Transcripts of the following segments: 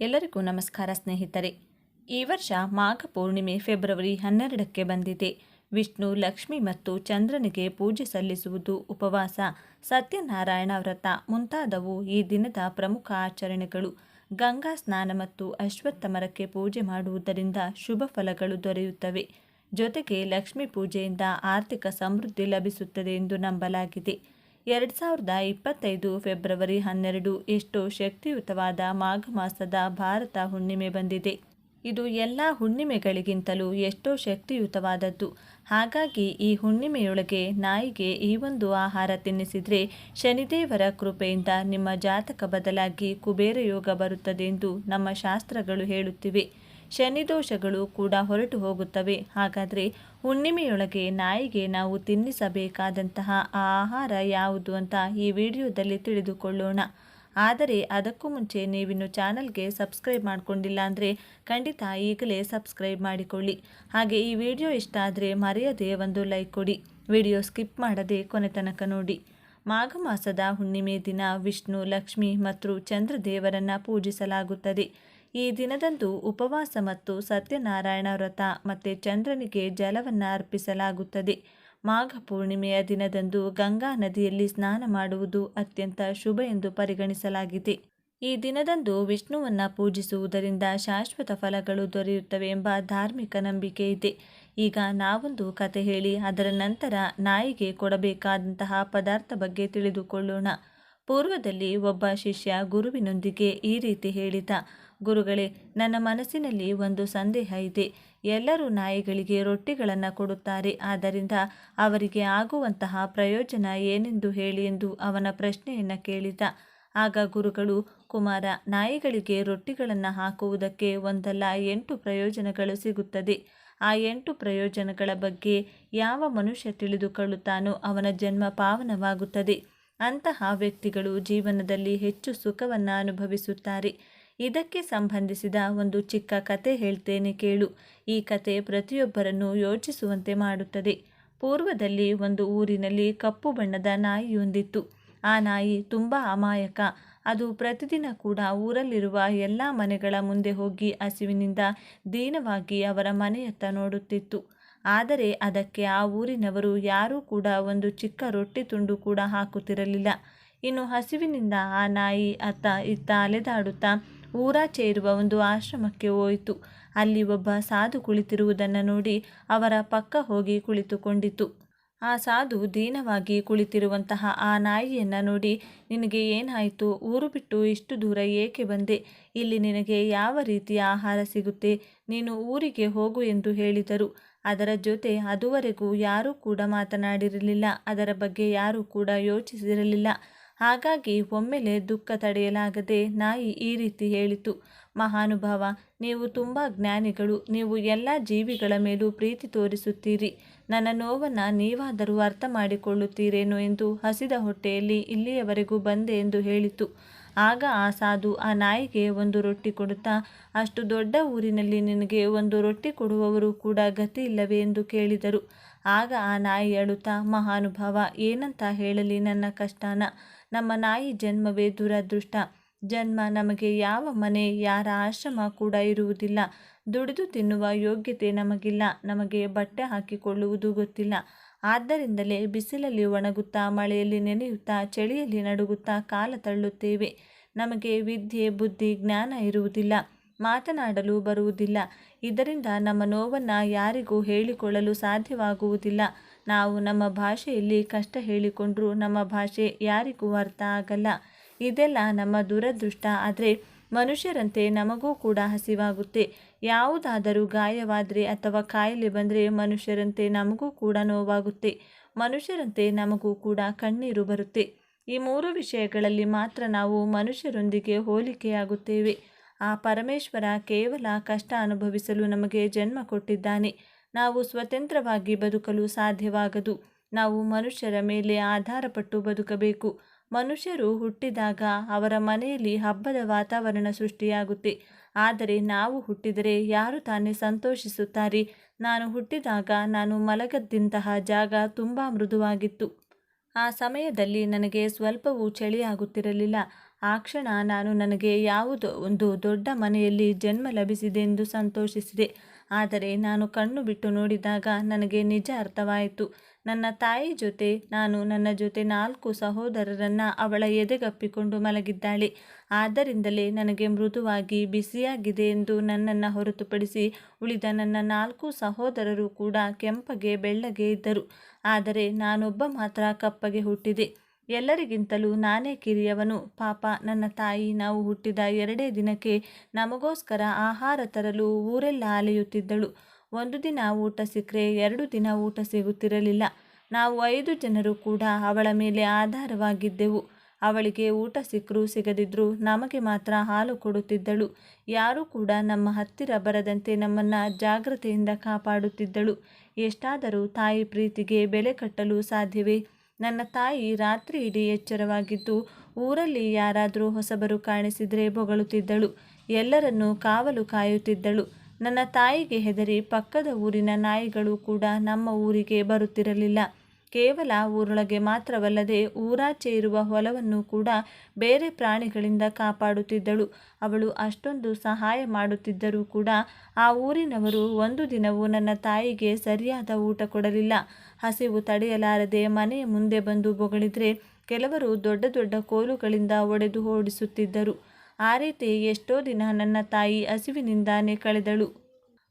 ಎಲ್ಲರಿಗೂ ನಮಸ್ಕಾರ ಸ್ನೇಹಿತರೆ. ಈ ವರ್ಷ ಮಾಘ ಪೂರ್ಣಿಮೆ ಫೆಬ್ರವರಿ ಹನ್ನೆರಡಕ್ಕೆ ಬಂದಿದೆ. ವಿಷ್ಣು, ಲಕ್ಷ್ಮಿ ಮತ್ತು ಚಂದ್ರನಿಗೆ ಪೂಜೆ ಸಲ್ಲಿಸುವುದು ಉಪವಾಸ. ಸತ್ಯನಾರಾಯಣ ವ್ರತ ಮುಂತಾದವು ಈ ದಿನದ ಪ್ರಮುಖ ಆಚರಣೆಗಳು. ಗಂಗಾ ಸ್ನಾನ ಮತ್ತು ಅಶ್ವತ್ಥ ಮರಕ್ಕೆ ಪೂಜೆ ಮಾಡುವುದರಿಂದ ಶುಭ ಫಲಗಳು ದೊರೆಯುತ್ತವೆ. ಜೊತೆಗೆ ಲಕ್ಷ್ಮೀ ಪೂಜೆಯಿಂದ ಆರ್ಥಿಕ ಸಮೃದ್ಧಿ ಲಭಿಸುತ್ತದೆ ಎಂದು ನಂಬಲಾಗಿದೆ. ಎರಡು ಸಾವಿರದ ಇಪ್ಪತ್ತೈದು ಫೆಬ್ರವರಿ ಹನ್ನೆರಡು ಎಷ್ಟೋ ಶಕ್ತಿಯುತವಾದ ಮಾಘ ಮಾಸದ ಭಾರತ ಹುಣ್ಣಿಮೆ ಬಂದಿದೆ. ಇದು ಎಲ್ಲ ಹುಣ್ಣಿಮೆಗಳಿಗಿಂತಲೂ ಎಷ್ಟೋ ಶಕ್ತಿಯುತವಾದದ್ದು. ಹಾಗಾಗಿ ಈ ಹುಣ್ಣಿಮೆಯೊಳಗೆ ನಾಯಿಗೆ ಈ ಒಂದು ಆಹಾರ ತಿನ್ನಿಸಿದರೆ ಶನಿದೇವರ ಕೃಪೆಯಿಂದ ನಿಮ್ಮ ಜಾತಕ ಬದಲಾಗಿ ಕುಬೇರ ಯೋಗ ಬರುತ್ತದೆ ಎಂದು ನಮ್ಮ ಶಾಸ್ತ್ರಗಳು ಹೇಳುತ್ತಿವೆ. ಶನಿದೋಷಗಳು ಕೂಡ ಹೊರಟು ಹೋಗುತ್ತವೆ. ಹಾಗಾದರೆ ಹುಣ್ಣಿಮೆಯೊಳಗೆ ನಾಯಿಗೆ ನಾವು ತಿನ್ನಿಸಬೇಕಾದಂತಹ ಆಹಾರ ಯಾವುದು ಅಂತ ಈ ವಿಡಿಯೋದಲ್ಲಿ ತಿಳಿದುಕೊಳ್ಳೋಣ. ಆದರೆ ಅದಕ್ಕೂ ಮುಂಚೆ ನೀವಿನ್ನು ಚಾನಲ್ಗೆ ಸಬ್ಸ್ಕ್ರೈಬ್ ಮಾಡಿಕೊಂಡಿಲ್ಲ ಅಂದರೆ ಖಂಡಿತ ಈಗಲೇ ಸಬ್ಸ್ಕ್ರೈಬ್ ಮಾಡಿಕೊಳ್ಳಿ. ಹಾಗೆ ಈ ವಿಡಿಯೋ ಇಷ್ಟ ಆದರೆ ಮರೆಯದೆ ಒಂದು ಲೈಕ್ ಕೊಡಿ. ವಿಡಿಯೋ ಸ್ಕಿಪ್ ಮಾಡದೆ ಕೊನೆ ತನಕ ನೋಡಿ. ಮಾಘ ಮಾಸದ ಹುಣ್ಣಿಮೆ ದಿನ ವಿಷ್ಣು, ಲಕ್ಷ್ಮಿ ಮತ್ತು ಚಂದ್ರ ದೇವರನ್ನು ಪೂಜಿಸಲಾಗುತ್ತದೆ. ಈ ದಿನದಂದು ಉಪವಾಸ ಮತ್ತು ಸತ್ಯನಾರಾಯಣ ವ್ರತ ಮತ್ತು ಚಂದ್ರನಿಗೆ ಜಲವನ್ನು ಅರ್ಪಿಸಲಾಗುತ್ತದೆ. ಮಾಘ ಪೂರ್ಣಿಮೆಯ ದಿನದಂದು ಗಂಗಾ ನದಿಯಲ್ಲಿ ಸ್ನಾನ ಮಾಡುವುದು ಅತ್ಯಂತ ಶುಭ ಎಂದು ಪರಿಗಣಿಸಲಾಗಿದೆ. ಈ ದಿನದಂದು ವಿಷ್ಣುವನ್ನು ಪೂಜಿಸುವುದರಿಂದ ಶಾಶ್ವತ ಫಲಗಳು ದೊರೆಯುತ್ತವೆ ಎಂಬ ಧಾರ್ಮಿಕ ನಂಬಿಕೆ ಇದೆ. ಈಗ ನಾವೊಂದು ಕತೆ ಹೇಳಿ ಅದರ ನಂತರ ನಾಯಿಗೆ ಕೊಡಬೇಕಾದಂತಹ ಪದಾರ್ಥ ಬಗ್ಗೆ ತಿಳಿದುಕೊಳ್ಳೋಣ. ಪೂರ್ವದಲ್ಲಿ ಒಬ್ಬ ಶಿಷ್ಯ ಗುರುವಿನೊಂದಿಗೆ ಈ ರೀತಿ ಹೇಳಿದ. ಗುರುಗಳೇ, ನನ್ನ ಮನಸ್ಸಿನಲ್ಲಿ ಒಂದು ಸಂದೇಹ ಇದೆ. ಎಲ್ಲರೂ ನಾಯಿಗಳಿಗೆ ರೊಟ್ಟಿಗಳನ್ನು ಕೊಡುತ್ತಾರೆ. ಆದ್ದರಿಂದ ಅವರಿಗೆ ಆಗುವಂತಹ ಪ್ರಯೋಜನ ಏನೆಂದು ಹೇಳಿ ಎಂದು ಅವನ ಪ್ರಶ್ನೆಯನ್ನು ಕೇಳಿದ. ಆಗ ಗುರುಗಳು, ಕುಮಾರ, ನಾಯಿಗಳಿಗೆ ರೊಟ್ಟಿಗಳನ್ನು ಹಾಕುವುದಕ್ಕೆ ಒಂದಲ್ಲ, ಎಂಟು ಪ್ರಯೋಜನಗಳು ಸಿಗುತ್ತದೆ. ಆ ಎಂಟು ಪ್ರಯೋಜನಗಳ ಬಗ್ಗೆ ಯಾವ ಮನುಷ್ಯ ತಿಳಿದುಕೊಳ್ಳುತ್ತಾನೋ ಅವನ ಜನ್ಮ ಪಾವನವಾಗುತ್ತದೆ. ಅಂತಹ ವ್ಯಕ್ತಿಗಳು ಜೀವನದಲ್ಲಿ ಹೆಚ್ಚು ಸುಖವನ್ನು ಅನುಭವಿಸುತ್ತಾರೆ. ಇದಕ್ಕೆ ಸಂಬಂಧಿಸಿದ ಒಂದು ಚಿಕ್ಕ ಕತೆ ಹೇಳ್ತೇನೆ ಕೇಳು. ಈ ಕತೆ ಪ್ರತಿಯೊಬ್ಬರನ್ನು ಯೋಚಿಸುವಂತೆ ಮಾಡುತ್ತದೆ. ಪೂರ್ವದಲ್ಲಿ ಒಂದು ಊರಿನಲ್ಲಿ ಕಪ್ಪು ಬಣ್ಣದ ನಾಯಿಯೊಂದಿತ್ತು. ಆ ನಾಯಿ ತುಂಬ ಅಮಾಯಕ. ಅದು ಪ್ರತಿದಿನ ಕೂಡ ಊರಲ್ಲಿರುವ ಎಲ್ಲ ಮನೆಗಳ ಮುಂದೆ ಹೋಗಿ ಹಸಿವಿನಿಂದ ದೀನವಾಗಿ ಅವರ ಮನೆಯತ್ತ ನೋಡುತ್ತಿತ್ತು. ಆದರೆ ಅದಕ್ಕೆ ಆ ಊರಿನವರು ಯಾರೂ ಕೂಡ ಒಂದು ಚಿಕ್ಕ ರೊಟ್ಟಿ ತುಂಡು ಕೂಡ ಹಾಕುತ್ತಿರಲಿಲ್ಲ. ಇನ್ನು ಹಸಿವಿನಿಂದ ಆ ನಾಯಿ ಅತ್ತ ಇತ್ತ ಅಲೆದಾಡುತ್ತಾ ಊರಾಚೆ ಇರುವ ಒಂದು ಆಶ್ರಮಕ್ಕೆ ಹೋಯಿತು. ಅಲ್ಲಿ ಒಬ್ಬ ಸಾಧು ಕುಳಿತಿರುವುದನ್ನು ನೋಡಿ ಅವರ ಪಕ್ಕ ಹೋಗಿ ಕುಳಿತುಕೊಂಡಿತು. ಆ ಸಾಧು ದೀನವಾಗಿ ಕುಳಿತಿರುವಂತಹ ಆ ನಾಯಿಯನ್ನು ನೋಡಿ, ನಿನಗೆ ಏನಾಯಿತು? ಊರು ಬಿಟ್ಟು ಇಷ್ಟು ದೂರ ಏಕೆ ಬಂದೆ? ಇಲ್ಲಿ ನಿನಗೆ ಯಾವ ರೀತಿಯ ಆಹಾರ ಸಿಗುತ್ತೆ? ನೀನು ಊರಿಗೆ ಹೋಗು ಎಂದು ಹೇಳಿದರು. ಅದರ ಜೊತೆ ಅದುವರೆಗೂ ಯಾರೂ ಕೂಡ ಮಾತನಾಡಿರಲಿಲ್ಲ. ಅದರ ಬಗ್ಗೆ ಯಾರೂ ಕೂಡ ಯೋಚಿಸಿರಲಿಲ್ಲ. ಹಾಗಾಗಿ ಒಮ್ಮೆಲೆ ದುಃಖ ತಡೆಯಲಾಗದೆ ನಾಯಿ ಈ ರೀತಿ ಹೇಳಿತು, ಮಹಾನುಭಾವ, ನೀವು ತುಂಬ ಜ್ಞಾನಿಗಳು, ನೀವು ಎಲ್ಲ ಜೀವಿಗಳ ಮೇಲೂ ಪ್ರೀತಿ ತೋರಿಸುತ್ತೀರಿ. ನನ್ನ ನೋವನ್ನು ನೀವಾದರೂ ಅರ್ಥ ಮಾಡಿಕೊಳ್ಳುತ್ತೀರೇನೋ ಎಂದು ಹಸಿದ ಹೊಟ್ಟೆಯಲ್ಲಿ ಇಲ್ಲಿಯವರೆಗೂ ಬಂದೆ ಎಂದು ಹೇಳಿತು. ಆಗ ಆ ಸಾಧು ಆ ನಾಯಿಗೆ ಒಂದು ರೊಟ್ಟಿ ಕೊಡುತ್ತಾ, ಅಷ್ಟು ದೊಡ್ಡ ಊರಿನಲ್ಲಿ ನಿನಗೆ ಒಂದು ರೊಟ್ಟಿ ಕೊಡುವವರು ಕೂಡ ಗತಿ ಇಲ್ಲವೇ ಎಂದು ಕೇಳಿದರು. ಆಗ ಆ ನಾಯಿ ಅಳುತ್ತಾ, ಮಹಾನುಭಾವ, ಏನಂತ ಹೇಳಲಿ ನನ್ನ ಕಷ್ಟನ? ನಮ್ಮ ನಾಯಿ ಜನ್ಮವೇ ದುರದೃಷ್ಟ. ಜನ್ಮ ನಮಗೆ ಯಾವ ಮನೆ, ಯಾರ ಆಶ್ರಮ ಕೂಡ ಇರುವುದಿಲ್ಲ. ದುಡಿದು ತಿನ್ನುವ ಯೋಗ್ಯತೆ ನಮಗಿಲ್ಲ. ನಮಗೆ ಬಟ್ಟೆ ಹಾಕಿಕೊಳ್ಳುವುದು ಗೊತ್ತಿಲ್ಲ. ಆದ್ದರಿಂದಲೇ ಬಿಸಿಲಲ್ಲಿ ಒಣಗುತ್ತಾ, ಮಳೆಯಲ್ಲಿ ನೆನೆಯುತ್ತಾ, ಚಳಿಯಲ್ಲಿ ನಡುಗುತ್ತಾ ಕಾಲ ತಳ್ಳುತ್ತೇವೆ. ನಮಗೆ ವಿದ್ಯೆ, ಬುದ್ಧಿ, ಜ್ಞಾನ ಇರುವುದಿಲ್ಲ. ಮಾತನಾಡಲು ಬರುವುದಿಲ್ಲ. ಇದರಿಂದ ನಮ್ಮ ನೋವನ್ನು ಯಾರಿಗೂ ಹೇಳಿಕೊಳ್ಳಲು ಸಾಧ್ಯವಾಗುವುದಿಲ್ಲ. ನಾವು ನಮ್ಮ ಭಾಷೆಯಲ್ಲಿ ಕಷ್ಟ ಹೇಳಿಕೊಂಡರೂ ನಮ್ಮ ಭಾಷೆ ಯಾರಿಗೂ ಅರ್ಥ ಆಗಲ್ಲ. ಇದೆಲ್ಲ ನಮ್ಮ ದುರದೃಷ್ಟ. ಆದರೆ ಮನುಷ್ಯರಂತೆ ನಮಗೂ ಕೂಡ ಹಸಿವಾಗುತ್ತೆ. ಯಾವುದಾದರೂ ಗಾಯವಾದರೆ ಅಥವಾ ಕಾಯಿಲೆ ಬಂದರೆ ಮನುಷ್ಯರಂತೆ ನಮಗೂ ಕೂಡ ನೋವಾಗುತ್ತೆ. ಮನುಷ್ಯರಂತೆ ನಮಗೂ ಕೂಡ ಕಣ್ಣೀರು ಬರುತ್ತೆ. ಈ ಮೂರು ವಿಷಯಗಳಲ್ಲಿ ಮಾತ್ರ ನಾವು ಮನುಷ್ಯರೊಂದಿಗೆ ಹೋಲಿಕೆಯಾಗುತ್ತೇವೆ. ಆ ಪರಮೇಶ್ವರ ಕೇವಲ ಕಷ್ಟ ಅನುಭವಿಸಲು ನಮಗೆ ಜನ್ಮ ಕೊಟ್ಟಿದ್ದಾನೆ. ನಾವು ಸ್ವತಂತ್ರವಾಗಿ ಬದುಕಲು ಸಾಧ್ಯವಾಗದು. ನಾವು ಮನುಷ್ಯರ ಮೇಲೆ ಆಧಾರಪಟ್ಟು ಬದುಕಬೇಕು. ಮನುಷ್ಯರು ಹುಟ್ಟಿದಾಗ ಅವರ ಮನೆಯಲ್ಲಿ ಹಬ್ಬದ ವಾತಾವರಣ ಸೃಷ್ಟಿಯಾಗುತ್ತೆ. ಆದರೆ ನಾವು ಹುಟ್ಟಿದರೆ ಯಾರು ತಾನೇ ಸಂತೋಷಿಸುತ್ತಾರೆ? ನಾನು ಹುಟ್ಟಿದಾಗ ನಾನು ಮಲಗದ್ದಂತಹ ಜಾಗ ತುಂಬ ಮೃದುವಾಗಿತ್ತು. ಆ ಸಮಯದಲ್ಲಿ ನನಗೆ ಸ್ವಲ್ಪವೂ ಚಳಿಯಾಗುತ್ತಿರಲಿಲ್ಲ. ಆ ಕ್ಷಣ ನಾನು ನನಗೆ ಯಾವುದೋ ಒಂದು ದೊಡ್ಡ ಮನೆಯಲ್ಲಿ ಜನ್ಮ ಲಭಿಸಿದೆ ಎಂದು ಸಂತೋಷಿಸಿದೆ. ಆದರೆ ನಾನು ಕಣ್ಣು ಬಿಟ್ಟು ನೋಡಿದಾಗ ನನಗೆ ನಿಜ ಅರ್ಥವಾಯಿತು. ನನ್ನ ತಾಯಿ ಜೊತೆ, ನಾನು ನನ್ನ ಜೊತೆ ನಾಲ್ಕು ಸಹೋದರರನ್ನು ಅವಳ ಎದೆಗಪ್ಪಿಕೊಂಡು ಮಲಗಿದ್ದಾಳೆ. ಆದ್ದರಿಂದಲೇ ನನಗೆ ಮೃದುವಾಗಿ ಬಿಸಿಯಾಗಿದೆ ಎಂದು ನನ್ನನ್ನು ಹೊರತುಪಡಿಸಿ ಉಳಿದ ನನ್ನ ನಾಲ್ಕು ಸಹೋದರರು ಕೂಡ ಕೆಂಪಗೆ ಬೆಳ್ಳಗೆ ಇದ್ದರು. ಆದರೆ ನಾನೊಬ್ಬ ಮಾತ್ರ ಕಪ್ಪಗೆ ಹುಟ್ಟಿದೆ. ಎಲ್ಲರಿಗಿಂತಲೂ ನಾನೇ ಕಿರಿಯವನು. ಪಾಪ, ನನ್ನ ತಾಯಿ ನಾವು ಹುಟ್ಟಿದ ಎರಡೇ ದಿನಕ್ಕೆ ನಮಗೋಸ್ಕರ ಆಹಾರ ತರಲು ಊರೆಲ್ಲ ಅಲೆಯುತ್ತಿದ್ದಳು. ಒಂದು ದಿನ ಊಟ ಸಿಕ್ಕರೆ ಎರಡು ದಿನ ಊಟ ಸಿಗುತ್ತಿರಲಿಲ್ಲ. ನಾವು ಐದು ಜನರು ಕೂಡ ಅವಳ ಮೇಲೆ ಆಧಾರವಾಗಿದ್ದೆವು. ಅವಳಿಗೆ ಊಟ ಸಿಕ್ಕರೂ ಸಿಗದಿದ್ದರೂ ನಮಗೆ ಮಾತ್ರ ಹಾಲು ಕೊಡುತ್ತಿದ್ದಳು. ಯಾರೂ ಕೂಡ ನಮ್ಮ ಹತ್ತಿರ ಬರದಂತೆ ನಮ್ಮನ್ನು ಜಾಗ್ರತೆಯಿಂದ ಕಾಪಾಡುತ್ತಿದ್ದಳು. ಎಷ್ಟಾದರೂ ತಾಯಿ ಪ್ರೀತಿಗೆ ಬೆಲೆ ಕಟ್ಟಲು ಸಾಧ್ಯವೇ? ನನ್ನ ತಾಯಿ ರಾತ್ರಿ ಇಡೀ ಎಚ್ಚರವಾಗಿದ್ದು, ಊರಲ್ಲಿ ಯಾರಾದರೂ ಹೊಸಬರು ಕಾಣಿಸಿದರೆ ಬೊಗಳುತ್ತಿದ್ದಳು. ಎಲ್ಲರನ್ನೂ ಕಾವಲು ಕಾಯುತ್ತಿದ್ದಳು. ನನ್ನ ತಾಯಿಗೆ ಹೆದರಿ ಪಕ್ಕದ ಊರಿನ ನಾಯಿಗಳು ಕೂಡ ನಮ್ಮ ಊರಿಗೆ ಬರುತ್ತಿರಲಿಲ್ಲ. ಕೇವಲ ಊರೊಳಗೆ ಮಾತ್ರವಲ್ಲದೆ ಊರಾಚೆ ಇರುವ ಹೊಲವನ್ನು ಕೂಡ ಬೇರೆ ಪ್ರಾಣಿಗಳಿಂದ ಕಾಪಾಡುತ್ತಿದ್ದಳು. ಅವಳು ಅಷ್ಟೊಂದು ಸಹಾಯ ಮಾಡುತ್ತಿದ್ದರೂ ಕೂಡ ಆ ಊರಿನವರು ಒಂದು ದಿನವೂ ನನ್ನ ತಾಯಿಗೆ ಸರಿಯಾದ ಊಟ ಕೊಡಲಿಲ್ಲ. ಹಸಿವು ತಡೆಯಲಾರದೆ ಮನೆಯ ಮುಂದೆ ಬಂದು ಬೊಗಳಿದ್ರೆ ಕೆಲವರು ದೊಡ್ಡ ದೊಡ್ಡ ಕೋಲುಗಳಿಂದ ಒಡೆದು ಓಡಿಸುತ್ತಿದ್ದರು. ಆ ರೀತಿ ಎಷ್ಟೋ ದಿನ ನನ್ನ ತಾಯಿ ಹಸಿವಿನಿಂದಾನೇ ಕಳೆದಳು.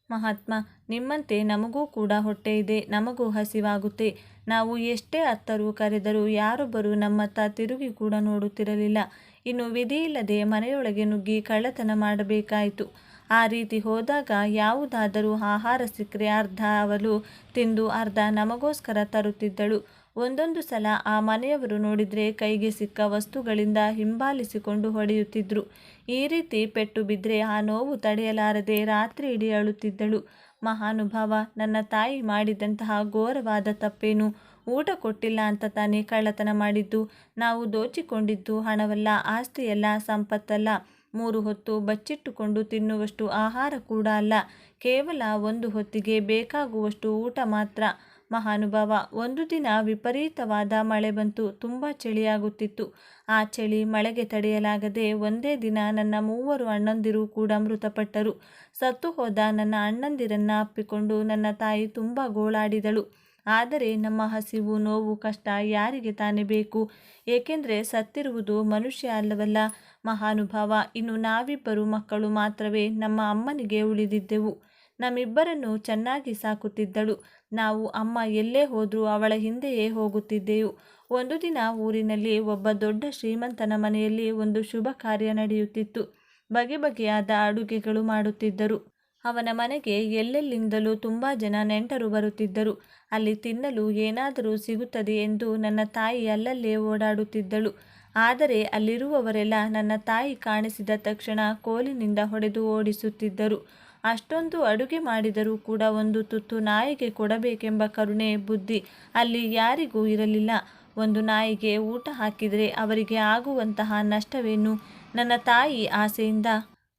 ಮಹಾತ್ಮ ನಿಮ್ಮಂತೆ ನಮಗೂ ಕೂಡ ಹೊಟ್ಟೆ ಇದೆ, ನಮಗೂ ಹಸಿವಾಗುತ್ತೆ. ನಾವು ಎಷ್ಟೇ ಅತ್ತರು ಕರೆದರೂ ಯಾರೊಬ್ಬರು ನಮ್ಮತ್ತ ತಿರುಗಿ ಕೂಡ ನೋಡುತ್ತಿರಲಿಲ್ಲ. ಇನ್ನು ವಿಧಿಯಿಲ್ಲದೆ ಮನೆಯೊಳಗೆ ನುಗ್ಗಿ ಕಳ್ಳತನ ಮಾಡಬೇಕಾಯಿತು. ಆ ರೀತಿ ಹೋದಾಗ ಯಾವುದಾದರೂ ಆಹಾರ ಸಿಕ್ಕರೆ ಅರ್ಧ ಅವಳು ತಿಂದು ಅರ್ಧ ನಮಗೋಸ್ಕರ ತರುತ್ತಿದ್ದಳು. ಒಂದೊಂದು ಸಲ ಆ ಮನೆಯವರು ನೋಡಿದರೆ ಕೈಗೆ ಸಿಕ್ಕ ವಸ್ತುಗಳಿಂದ ಹಿಂಬಾಲಿಸಿಕೊಂಡು ಹೊಡೆಯುತ್ತಿದ್ದರು ಈ ರೀತಿ ಪೆಟ್ಟು ಬಿದ್ದರೆ ಆ ನೋವು ತಡೆಯಲಾರದೆ ರಾತ್ರಿ ಇಡೀ ಅಳುತ್ತಿದ್ದಳು. ಮಹಾನುಭಾವ, ನನ್ನ ತಾಯಿ ಮಾಡಿದಂತಹ ಘೋರವಾದ ತಪ್ಪೇನು? ಊಟ ಕೊಟ್ಟಿಲ್ಲ ಅಂತ ತಾನೇ ಕಳ್ಳತನ ಮಾಡಿದ್ದು? ನಾವು ದೋಚಿಕೊಂಡಿದ್ದು ಹಣವಲ್ಲ, ಆಸ್ತಿಯಲ್ಲ, ಸಂಪತ್ತಲ್ಲ. ಮೂರು ಹೊತ್ತು ಬಚ್ಚಿಟ್ಟುಕೊಂಡು ತಿನ್ನುವಷ್ಟು ಆಹಾರ ಕೂಡ ಅಲ್ಲ, ಕೇವಲ ಒಂದು ಹೊತ್ತಿಗೆ ಬೇಕಾಗುವಷ್ಟು ಊಟ ಮಾತ್ರ. ಮಹಾನುಭಾವ. ಒಂದು ದಿನ ವಿಪರೀತವಾದ ಮಳೆ ಬಂತು. ತುಂಬ ಚಳಿಯಾಗುತ್ತಿತ್ತು. ಆ ಚಳಿ ಮಳೆಗೆ ತಡೆಯಲಾಗದೆ ಒಂದೇ ದಿನ ನನ್ನ ಮೂವರು ಅಣ್ಣಂದಿರು ಕೂಡ ಮೃತಪಟ್ಟರು. ಸತ್ತು ಹೋದ ನನ್ನ ಅಣ್ಣಂದಿರನ್ನ ಅಪ್ಪಿಕೊಂಡು ನನ್ನ ತಾಯಿ ತುಂಬ ಗೋಳಾಡಿದಳು. ಆದರೆ ನಮ್ಮ ಹಸಿವು, ನೋವು, ಕಷ್ಟ ಯಾರಿಗೆ ತಾನೇ ಬೇಕು? ಏಕೆಂದರೆ ಸತ್ತಿರುವುದು ಮನುಷ್ಯ ಅಲ್ಲವಲ್ಲ, ಮಹಾನುಭಾವ. ಇನ್ನು ನಾವಿಬ್ಬರು ಮಕ್ಕಳು ಮಾತ್ರವೇ ನಮ್ಮ ಅಮ್ಮನಿಗೆ ಉಳಿದಿದ್ದೆವು. ನಮ್ಮಿಬ್ಬರನ್ನು ಚೆನ್ನಾಗಿ ಸಾಕುತ್ತಿದ್ದಳು. ನಾವು ಅಮ್ಮ ಎಲ್ಲೇ ಹೋದರೂ ಅವಳ ಹಿಂದೆಯೇ ಹೋಗುತ್ತಿದ್ದೆವು. ಒಂದು ದಿನ ಊರಿನಲ್ಲಿ ಒಬ್ಬ ದೊಡ್ಡ ಶ್ರೀಮಂತನ ಮನೆಯಲ್ಲಿ ಒಂದು ಶುಭ ಕಾರ್ಯ ನಡೆಯುತ್ತಿತ್ತು. ಬಗೆ ಬಗೆಯಾದ ಅಡುಗೆಗಳು ಮಾಡುತ್ತಿದ್ದರು. ಅವನ ಮನೆಗೆ ಎಲ್ಲೆಲ್ಲಿಂದಲೂ ತುಂಬ ಜನ ನೆಂಟರು ಬರುತ್ತಿದ್ದರು. ಅಲ್ಲಿ ತಿನ್ನಲು ಏನಾದರೂ ಸಿಗುತ್ತದೆ ಎಂದು ನನ್ನ ತಾಯಿ ಅಲ್ಲಲ್ಲೇ ಓಡಾಡುತ್ತಿದ್ದಳು. ಆದರೆ ಅಲ್ಲಿರುವವರೆಲ್ಲ ನನ್ನ ತಾಯಿ ಕಾಣಿಸಿದ ತಕ್ಷಣ ಕೋಲಿನಿಂದ ಹೊಡೆದು ಓಡಿಸುತ್ತಿದ್ದರು. ಅಷ್ಟೊಂದು ಅಡುಗೆ ಮಾಡಿದರೂ ಕೂಡ ಒಂದು ತುತ್ತು ನಾಯಿಗೆ ಕೊಡಬೇಕೆಂಬ ಕರುಣೆ, ಬುದ್ಧಿ ಅಲ್ಲಿ ಯಾರಿಗೂ ಇರಲಿಲ್ಲ. ಒಂದು ನಾಯಿಗೆ ಊಟ ಹಾಕಿದರೆ ಅವರಿಗೆ ಆಗುವಂತಹ ನಷ್ಟವೇನು? ನನ್ನ ತಾಯಿ ಆಸೆಯಿಂದ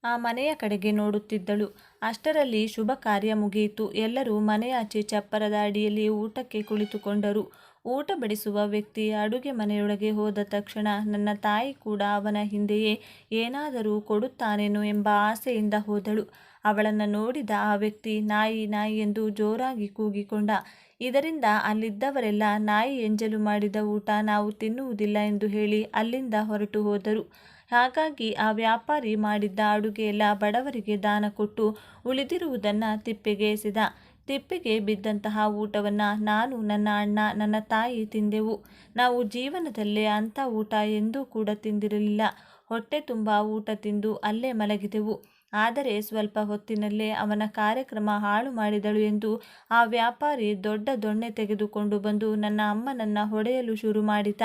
ಆ ಮನೆಯ ಕಡೆಗೆ ನೋಡುತ್ತಿದ್ದಳು. ಅಷ್ಟರಲ್ಲಿ ಶುಭ ಕಾರ್ಯ ಮುಗಿಯಿತು. ಎಲ್ಲರೂ ಮನೆಯಾಚೆ ಚಪ್ಪರದ ಅಡಿಯಲ್ಲಿ ಊಟಕ್ಕೆ ಕುಳಿತುಕೊಂಡರು. ಊಟ ಬಡಿಸುವ ವ್ಯಕ್ತಿ ಅಡುಗೆ ಮನೆಯೊಳಗೆ ಹೋದ ತಕ್ಷಣ ನನ್ನ ತಾಯಿ ಕೂಡ ಅವನ ಹಿಂದೆಯೇ ಏನಾದರೂ ಕೊಡುತ್ತಾನೇನೋ ಎಂಬ ಆಸೆಯಿಂದ ಹೋದಳು. ಅವಳನ್ನು ನೋಡಿದ ಆ ವ್ಯಕ್ತಿ, ನಾಯಿ ನಾಯಿ ಎಂದು ಜೋರಾಗಿ ಕೂಗಿಕೊಂಡ. ಇದರಿಂದ ಅಲ್ಲಿದ್ದವರೆಲ್ಲ, ನಾಯಿ ಎಂಜಲು ಮಾಡಿದ ಊಟ ನಾವು ತಿನ್ನುವುದಿಲ್ಲ ಎಂದು ಹೇಳಿ ಅಲ್ಲಿಂದ ಹೊರಟು ಹೋದರು. ಹಾಗಾಗಿ ಆ ವ್ಯಾಪಾರಿ ಮಾಡಿದ್ದ ಅಡುಗೆಯೆಲ್ಲ ಬಡವರಿಗೆ ದಾನ ಕೊಟ್ಟು ಉಳಿದಿರುವುದನ್ನು ತಿಪ್ಪೆಗೆ ಎಸೆದ. ತಿಪ್ಪೆಗೆ ಬಿದ್ದಂತಹ ಊಟವನ್ನು, ನಾನು, ನನ್ನ ಅಣ್ಣ, ನನ್ನ ತಾಯಿ ತಿಂದೆವು. ನಾವು ಜೀವನದಲ್ಲೇ ಅಂಥ ಊಟ ಎಂದೂ ಕೂಡ ತಿಂದಿರಲಿಲ್ಲ. ಹೊಟ್ಟೆ ತುಂಬ ಊಟ ತಿಂದು ಅಲ್ಲೇ ಮಲಗಿದೆವು. ಆದರೆ ಸ್ವಲ್ಪ ಹೊತ್ತಿನಲ್ಲೇ ಅವನ ಕಾರ್ಯಕ್ರಮ ಹಾಳು ಮಾಡಿದಳು ಎಂದು ಆ ವ್ಯಾಪಾರಿ ದೊಡ್ಡ ದೊಣ್ಣೆ ತೆಗೆದುಕೊಂಡು ಬಂದು ನನ್ನ ಅಮ್ಮನನ್ನು ಹೊಡೆಯಲು ಶುರು ಮಾಡಿದ.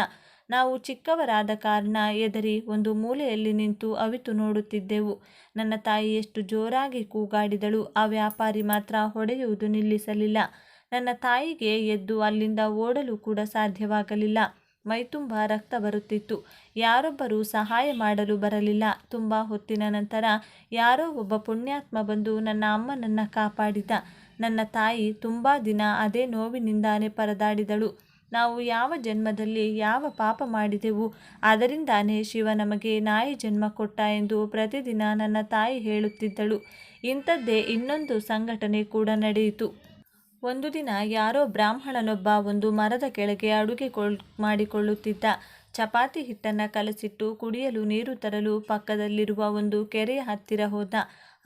ನಾವು ಚಿಕ್ಕವರಾದ ಕಾರಣ ಎದರಿ ಒಂದು ಮೂಲೆಯಲ್ಲಿ ನಿಂತು ಅವಿತು ನೋಡುತ್ತಿದ್ದೆವು. ನನ್ನ ತಾಯಿ ಎಷ್ಟು ಜೋರಾಗಿ ಕೂಗಾಡಿದಳು. ಆ ವ್ಯಾಪಾರಿ ಮಾತ್ರ ಹೊಡೆಯುವುದು ನಿಲ್ಲಿಸಲಿಲ್ಲ. ನನ್ನ ತಾಯಿಗೆ ಎದ್ದು ಅಲ್ಲಿಂದ ಓಡಲು ಕೂಡ ಸಾಧ್ಯವಾಗಲಿಲ್ಲ. ಮೈತುಂಬ ರಕ್ತ ಬರುತ್ತಿತ್ತು. ಯಾರೊಬ್ಬರೂ ಸಹಾಯ ಮಾಡಲು ಬರಲಿಲ್ಲ. ತುಂಬ ಹೊತ್ತಿನ ನಂತರ ಯಾರೋ ಒಬ್ಬ ಪುಣ್ಯಾತ್ಮ ಬಂದು ನನ್ನ ಅಮ್ಮನನ್ನು ಕಾಪಾಡಿದ. ನನ್ನ ತಾಯಿ ತುಂಬ ದಿನ ಅದೇ ನೋವಿನಿಂದಾನೇ ಪರದಾಡಿದಳು. ನಾವು ಯಾವ ಜನ್ಮದಲ್ಲಿ ಯಾವ ಪಾಪ ಮಾಡಿದೆವು, ಅದರಿಂದಾನೇ ಶಿವ ನಮಗೆ ನಾಯಿ ಜನ್ಮ ಕೊಟ್ಟ ಎಂದು ಪ್ರತಿದಿನ ನನ್ನ ತಾಯಿ ಹೇಳುತ್ತಿದ್ದಳು. ಇಂಥದ್ದೇ ಇನ್ನೊಂದು ಸಂಘಟನೆ ಕೂಡ ನಡೆಯಿತು. ಒಂದು ದಿನ ಯಾರೋ ಬ್ರಾಹ್ಮಣನೊಬ್ಬ ಒಂದು ಮರದ ಕೆಳಗೆ ಅಡುಗೆ ಕೊಳ್ ಮಾಡಿಕೊಳ್ಳುತ್ತಿದ್ದ. ಚಪಾತಿ ಹಿಟ್ಟನ್ನು ಕಲಸಿಟ್ಟು ಕುಡಿಯಲು ನೀರು ತರಲು ಪಕ್ಕದಲ್ಲಿರುವ ಒಂದು ಕೆರೆಯ ಹತ್ತಿರ ಹೋದ.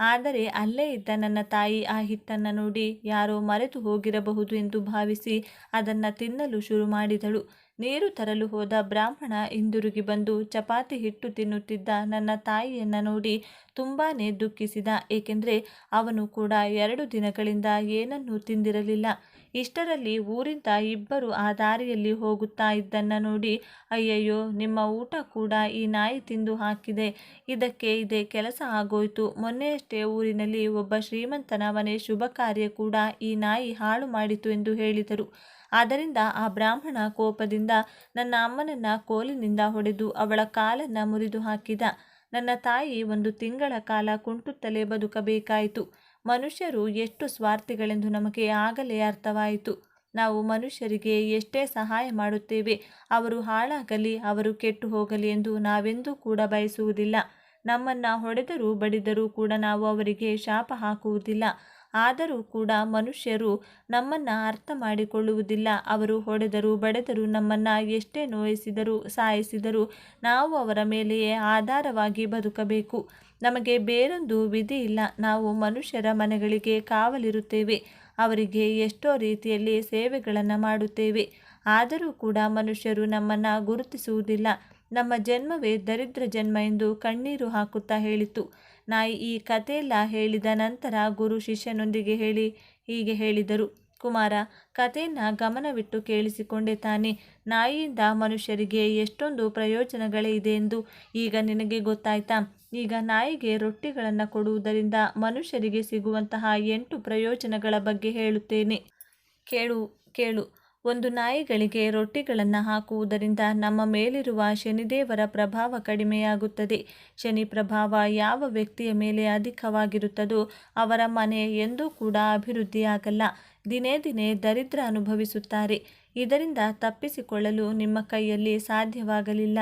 ಆದರೆ ಅಲ್ಲೇ ಇದ್ದ ನನ್ನ ತಾಯಿ ಆ ಹಿಟ್ಟನ್ನು ನೋಡಿ ಯಾರೋ ಮರೆತು ಹೋಗಿರಬಹುದು ಎಂದು ಭಾವಿಸಿ ಅದನ್ನು ತಿನ್ನಲು ಶುರು ಮಾಡಿದಳು. ನೀರು ತರಲು ಹೋದ ಬ್ರಾಹ್ಮಣ ಹಿಂದಿರುಗಿ ಬಂದು ಚಪಾತಿ ಹಿಟ್ಟು ತಿನ್ನುತ್ತಿದ್ದ ನನ್ನ ತಾಯಿಯನ್ನು ನೋಡಿ ತುಂಬಾ ದುಃಖಿಸಿದ. ಏಕೆಂದರೆ ಅವನು ಕೂಡ ಎರಡು ದಿನಗಳಿಂದ ಏನನ್ನೂ ತಿಂದಿರಲಿಲ್ಲ. ಇಷ್ಟರಲ್ಲಿ ಊರಿಂದ ಇಬ್ಬರು ಆ ದಾರಿಯಲ್ಲಿ ಹೋಗುತ್ತಾ ಇದ್ದನ್ನು ನೋಡಿ, ಅಯ್ಯಯ್ಯೋ, ನಿಮ್ಮ ಊಟ ಕೂಡ ಈ ನಾಯಿ ತಿಂದು ಹಾಕಿದೆ. ಇದಕ್ಕೆ ಇದೇ ಕೆಲಸ ಆಗೋಯ್ತು. ಮೊನ್ನೆಯಷ್ಟೇ ಊರಿನಲ್ಲಿ ಒಬ್ಬ ಶ್ರೀಮಂತನ ಮನೆ ಶುಭ ಕಾರ್ಯ ಕೂಡ ಈ ನಾಯಿ ಹಾಳು ಮಾಡಿತು ಎಂದು ಹೇಳಿದರು. ಆದ್ದರಿಂದ ಆ ಬ್ರಾಹ್ಮಣ ಕೋಪದಿಂದ ನನ್ನ ಅಮ್ಮನನ್ನ ಕೋಲಿನಿಂದ ಹೊಡೆದು ಅವಳ ಕಾಲನ್ನು ಮುರಿದು ಹಾಕಿದ. ನನ್ನ ತಾಯಿ ಒಂದು ತಿಂಗಳ ಕಾಲ ಕುಂಟುತ್ತಲೇ ಬದುಕಬೇಕಾಯಿತು. ಮನುಷ್ಯರು ಎಷ್ಟು ಸ್ವಾರ್ಥಿಗಳೆಂದು ನಮಗೆ ಆಗಲೇ ಅರ್ಥವಾಯಿತು. ನಾವು ಮನುಷ್ಯರಿಗೆ ಎಷ್ಟೇ ಸಹಾಯ ಮಾಡುತ್ತೇವೆ, ಅವರು ಹಾಳಾಗಲಿ, ಅವರು ಕೆಟ್ಟು ಹೋಗಲಿ ಎಂದು ನಾವೆಂದೂ ಕೂಡ ಬಯಸುವುದಿಲ್ಲ. ನಮ್ಮನ್ನು ಹೊಡೆದರೂ ಬಡಿದರೂ ಕೂಡ ನಾವು ಅವರಿಗೆ ಶಾಪ ಹಾಕುವುದಿಲ್ಲ. ಆದರೂ ಕೂಡ ಮನುಷ್ಯರು ನಮ್ಮನ್ನು ಅರ್ಥ ಮಾಡಿಕೊಳ್ಳುವುದಿಲ್ಲ. ಅವರು ಹೊಡೆದರು ಬಡೆದರು ನಮ್ಮನ್ನು ಎಷ್ಟೇ ನೋಯಿಸಿದರು ಸಾಯಿಸಿದರು ನಾವು ಅವರ ಮೇಲೆಯೇ ಆಧಾರವಾಗಿ ಬದುಕಬೇಕು. ನಮಗೆ ಬೇರೊಂದು ವಿಧಿ ಇಲ್ಲ. ನಾವು ಮನುಷ್ಯರ ಮನೆಗಳಿಗೆ ಕಾವಲಿರುತ್ತೇವೆ. ಅವರಿಗೆ ಎಷ್ಟೋ ರೀತಿಯಲ್ಲಿ ಸೇವೆಗಳನ್ನು ಮಾಡುತ್ತೇವೆ. ಆದರೂ ಕೂಡ ಮನುಷ್ಯರು ನಮ್ಮನ್ನು ಗುರುತಿಸುವುದಿಲ್ಲ. ನಮ್ಮ ಜನ್ಮವೇ ದರಿದ್ರ ಜನ್ಮ ಎಂದು ಕಣ್ಣೀರು ಹಾಕುತ್ತಾ ಹೇಳಿತು. ನಾಯಿ ಈ ಕಥೆಯೆಲ್ಲ ಹೇಳಿದ ನಂತರ ಗುರು ಶಿಷ್ಯನೊಂದಿಗೆ ಹೇಳಿ ಹೀಗೆ ಹೇಳಿದರು. ಕುಮಾರ, ಕಥೆಯನ್ನು ಗಮನವಿಟ್ಟು ಕೇಳಿಸಿಕೊಂಡೆ ತಾನೆ. ನಾಯಿಯಿಂದ ಮನುಷ್ಯರಿಗೆ ಎಷ್ಟೊಂದು ಪ್ರಯೋಜನಗಳೇ ಇದೆ ಎಂದು ಈಗ ನಿನಗೆ ಗೊತ್ತಾಯ್ತಾ? ಈಗ ನಾಯಿಗೆ ರೊಟ್ಟಿಗಳನ್ನು ಕೊಡುವುದರಿಂದ ಮನುಷ್ಯರಿಗೆ ಸಿಗುವಂತಹ ಎಂಟು ಪ್ರಯೋಜನಗಳ ಬಗ್ಗೆ ಹೇಳುತ್ತೇನೆ. ಕೇಳು ಕೇಳು. ಒಂದು ನಾಯಿಗಳಿಗೆ ರೊಟ್ಟಿಗಳನ್ನು ಹಾಕುವುದರಿಂದ ನಮ್ಮ ಮೇಲಿರುವ ಶನಿದೇವರ ಪ್ರಭಾವ ಕಡಿಮೆಯಾಗುತ್ತದೆ. ಶನಿ ಪ್ರಭಾವ ಯಾವ ವ್ಯಕ್ತಿಯ ಮೇಲೆ ಅಧಿಕವಾಗಿರುತ್ತದೋ ಅವರ ಮನೆ ಎಂದೂ ಕೂಡ ಅಭಿವೃದ್ಧಿಯಾಗಲ್ಲ. ದಿನೇ ದಿನೇ ದರಿದ್ರ ಅನುಭವಿಸುತ್ತಾರೆ. ಇದರಿಂದ ತಪ್ಪಿಸಿಕೊಳ್ಳಲು ನಿಮ್ಮ ಕೈಯಲ್ಲಿ ಸಾಧ್ಯವಾಗಲಿಲ್ಲ.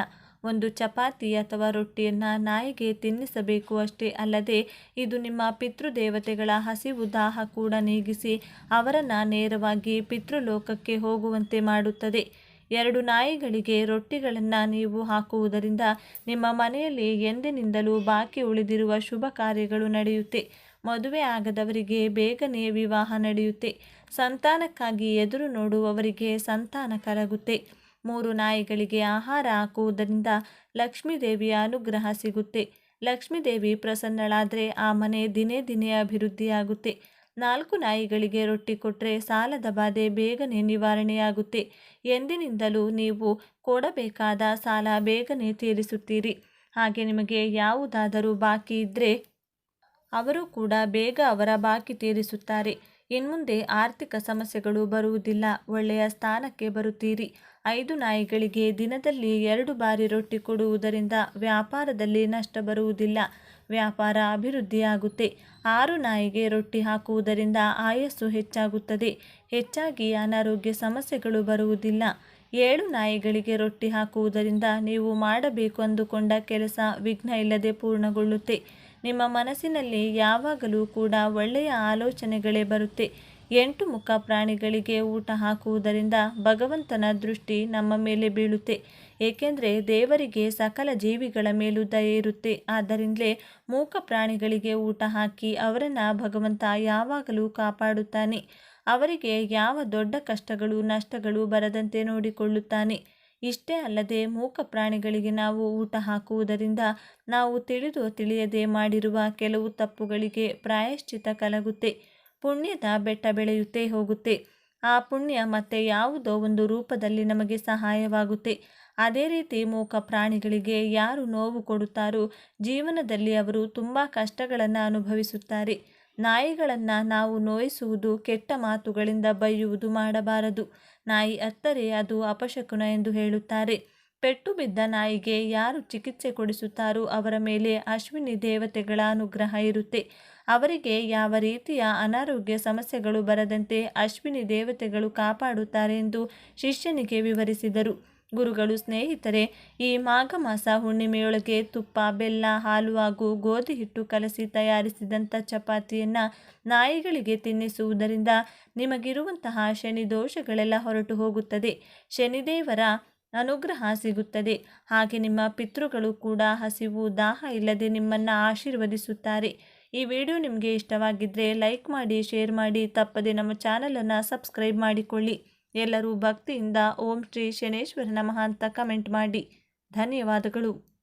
ಒಂದು ಚಪಾತಿ ಅಥವಾ ರೊಟ್ಟಿಯನ್ನು ನಾಯಿಗೆ ತಿನ್ನಿಸಬೇಕು ಅಷ್ಟೇ ಅಲ್ಲದೆ ಇದು ನಿಮ್ಮ ಪಿತೃದೇವತೆಗಳ ಹಸಿವು ದಾಹ ಕೂಡ ನೀಗಿಸಿ ಅವರನ್ನು ನೇರವಾಗಿ ಪಿತೃಲೋಕಕ್ಕೆ ಹೋಗುವಂತೆ ಮಾಡುತ್ತದೆ. ಎರಡು ನಾಯಿಗಳಿಗೆ ರೊಟ್ಟಿಗಳನ್ನು ನೀವು ಹಾಕುವುದರಿಂದ ನಿಮ್ಮ ಮನೆಯಲ್ಲಿ ಎಂದಿನಿಂದಲೂ ಬಾಕಿ ಉಳಿದಿರುವ ಶುಭ ಕಾರ್ಯಗಳು ನಡೆಯುತ್ತೆ. ಮದುವೆ ಆಗದವರಿಗೆ ಬೇಗನೆ ವಿವಾಹ ನಡೆಯುತ್ತೆ. ಸಂತಾನಕ್ಕಾಗಿ ಎದುರು ನೋಡುವವರಿಗೆ ಸಂತಾನ ಕರಗುತ್ತೆ. ಮೂರು ನಾಯಿಗಳಿಗೆ ಆಹಾರ ಹಾಕುವುದರಿಂದ ಲಕ್ಷ್ಮೀದೇವಿಯ ಅನುಗ್ರಹ ಸಿಗುತ್ತೆ. ಲಕ್ಷ್ಮೀದೇವಿ ಪ್ರಸನ್ನಳಾದರೆ ಆ ಮನೆ ದಿನೇ ದಿನೇ ಅಭಿವೃದ್ಧಿಯಾಗುತ್ತೆ. ನಾಲ್ಕು ನಾಯಿಗಳಿಗೆ ರೊಟ್ಟಿ ಕೊಟ್ಟರೆ ಸಾಲದ ಬಾಧೆ ಬೇಗನೆ ನಿವಾರಣೆಯಾಗುತ್ತೆ. ಎಂದಿನಿಂದಲೂ ನೀವು ಕೊಡಬೇಕಾದ ಸಾಲ ಬೇಗನೆ ತೀರಿಸುತ್ತೀರಿ. ಹಾಗೆ ನಿಮಗೆ ಯಾವುದಾದರೂ ಬಾಕಿ ಇದ್ದರೆ ಅವರು ಕೂಡ ಬೇಗ ಅವರ ಬಾಕಿ ತೀರಿಸುತ್ತಾರೆ. ಇನ್ಮುಂದೆ ಆರ್ಥಿಕ ಸಮಸ್ಯೆಗಳು ಬರುವುದಿಲ್ಲ. ಒಳ್ಳೆಯ ಸ್ಥಾನಕ್ಕೆ ಬರುತ್ತೀರಿ. ಐದು ನಾಯಿಗಳಿಗೆ ದಿನದಲ್ಲಿ ಎರಡು ಬಾರಿ ರೊಟ್ಟಿ ಕೊಡುವುದರಿಂದ ವ್ಯಾಪಾರದಲ್ಲಿ ನಷ್ಟ ಬರುವುದಿಲ್ಲ. ವ್ಯಾಪಾರ ಅಭಿವೃದ್ಧಿಯಾಗುತ್ತೆ. ಆರು ನಾಯಿಗೆ ರೊಟ್ಟಿ ಹಾಕುವುದರಿಂದ ಆಯಸ್ಸು ಹೆಚ್ಚಾಗುತ್ತದೆ. ಹೆಚ್ಚಾಗಿ ಅನಾರೋಗ್ಯ ಸಮಸ್ಯೆಗಳು ಬರುವುದಿಲ್ಲ. ಏಳು ನಾಯಿಗಳಿಗೆ ರೊಟ್ಟಿ ಹಾಕುವುದರಿಂದ ನೀವು ಮಾಡಬೇಕು ಅಂದುಕೊಂಡ ಕೆಲಸ ವಿಘ್ನ ಇಲ್ಲದೆ ಪೂರ್ಣಗೊಳ್ಳುತ್ತೆ. ನಿಮ್ಮ ಮನಸ್ಸಿನಲ್ಲಿ ಯಾವಾಗಲೂ ಕೂಡ ಒಳ್ಳೆಯ ಆಲೋಚನೆಗಳೇ ಬರುತ್ತೆ. ಎಂಟು ಮುಖ ಪ್ರಾಣಿಗಳಿಗೆ ಊಟ ಹಾಕುವುದರಿಂದ ಭಗವಂತನ ದೃಷ್ಟಿ ನಮ್ಮ ಮೇಲೆ ಬೀಳುತ್ತೆ. ಏಕೆಂದರೆ ದೇವರಿಗೆ ಸಕಲ ಜೀವಿಗಳ ಮೇಲೂ ದಯೆ ಇರುತ್ತೆ. ಆದ್ದರಿಂದಲೇ ಮೂಕ ಪ್ರಾಣಿಗಳಿಗೆ ಊಟ ಹಾಕಿ ಅವರನ್ನು ಭಗವಂತ ಯಾವಾಗಲೂ ಕಾಪಾಡುತ್ತಾನೆ. ಅವರಿಗೆ ಯಾವ ದೊಡ್ಡ ಕಷ್ಟಗಳು, ನಷ್ಟಗಳು ಬರದಂತೆ ನೋಡಿಕೊಳ್ಳುತ್ತಾನೆ. ಇಷ್ಟೇ ಅಲ್ಲದೆ ಮೂಕ ಪ್ರಾಣಿಗಳಿಗೆ ನಾವು ಊಟ ಹಾಕುವುದರಿಂದ ನಾವು ತಿಳಿದು ತಿಳಿಯದೆ ಮಾಡಿರುವ ಕೆಲವು ತಪ್ಪುಗಳಿಗೆ ಪ್ರಾಯಶ್ಚಿತ ಕಲಗುತ್ತೆ. ಪುಣ್ಯದ ಬೆಟ್ಟ ಬೆಳೆಯುತ್ತೇ ಹೋಗುತ್ತೆ. ಆ ಪುಣ್ಯ ಮತ್ತೆ ಯಾವುದೋ ಒಂದು ರೂಪದಲ್ಲಿ ನಮಗೆ ಸಹಾಯವಾಗುತ್ತೆ. ಅದೇ ರೀತಿ ಮೂಕ ಪ್ರಾಣಿಗಳಿಗೆ ಯಾರು ನೋವು ಕೊಡುತ್ತಾರೋ ಜೀವನದಲ್ಲಿ ಅವರು ತುಂಬ ಕಷ್ಟಗಳನ್ನು ಅನುಭವಿಸುತ್ತಾರೆ. ನಾಯಿಗಳನ್ನು ನಾವು ನೋಯಿಸುವುದು, ಕೆಟ್ಟ ಮಾತುಗಳಿಂದ ಬೈಯುವುದು ಮಾಡಬಾರದು. ನಾಯಿ ಅತ್ತರೆ ಅದು ಅಪಶಕುನ ಎಂದು ಹೇಳುತ್ತಾರೆ. ಪೆಟ್ಟು ಬಿದ್ದ ನಾಯಿಗೆ ಯಾರು ಚಿಕಿತ್ಸೆ ಕೊಡಿಸುತ್ತಾರೋ ಅವರ ಮೇಲೆ ಅಶ್ವಿನಿ ದೇವತೆಗಳ ಅನುಗ್ರಹ ಇರುತ್ತೆ. ಅವರಿಗೆ ಯಾವ ರೀತಿಯ ಅನಾರೋಗ್ಯ ಸಮಸ್ಯೆಗಳು ಬರದಂತೆ ಅಶ್ವಿನಿ ದೇವತೆಗಳು ಕಾಪಾಡುತ್ತಾರೆ ಎಂದು ಶಿಷ್ಯನಿಗೆ ವಿವರಿಸಿದರು. ಗುರುಗಳು ಸ್ನೇಹಿತರೆ, ಈ ಮಾಘ ಮಾಸ ಹುಣ್ಣಿಮೆಯೊಳಗೆ ತುಪ್ಪ, ಬೆಲ್ಲ, ಹಾಲು ಹಾಗೂ ಗೋಧಿ ಹಿಟ್ಟು ಕಲಸಿ ತಯಾರಿಸಿದಂಥ ಚಪಾತಿಯನ್ನು ನಾಯಿಗಳಿಗೆ ತಿನ್ನಿಸುವುದರಿಂದ ನಿಮಗಿರುವಂತಹ ಶನಿ ದೋಷಗಳೆಲ್ಲ ಹೊರಟು ಹೋಗುತ್ತದೆ. ಶನಿದೇವರ ಅನುಗ್ರಹ ಸಿಗುತ್ತದೆ. ಹಾಗೆ ನಿಮ್ಮ ಪಿತೃಗಳು ಕೂಡ ಹಸಿವು, ದಾಹ ಇಲ್ಲದೆ ನಿಮ್ಮನ್ನು ಆಶೀರ್ವದಿಸುತ್ತಾರೆ. ಈ ವಿಡಿಯೋ ನಿಮಗೆ ಇಷ್ಟವಾಗಿದ್ದರೆ ಲೈಕ್ ಮಾಡಿ, ಶೇರ್ ಮಾಡಿ, ತಪ್ಪದೆ ನಮ್ಮ ಚಾನಲನ್ನು ಸಬ್ಸ್ಕ್ರೈಬ್ ಮಾಡಿಕೊಳ್ಳಿ. ಎಲ್ಲರೂ ಭಕ್ತಿಯಿಂದ ಓಂ ಶ್ರೀ ಶನೇಶ್ವರ ನಮಃ ಅಂತ ಕಮೆಂಟ್ ಮಾಡಿ. ಧನ್ಯವಾದಗಳು.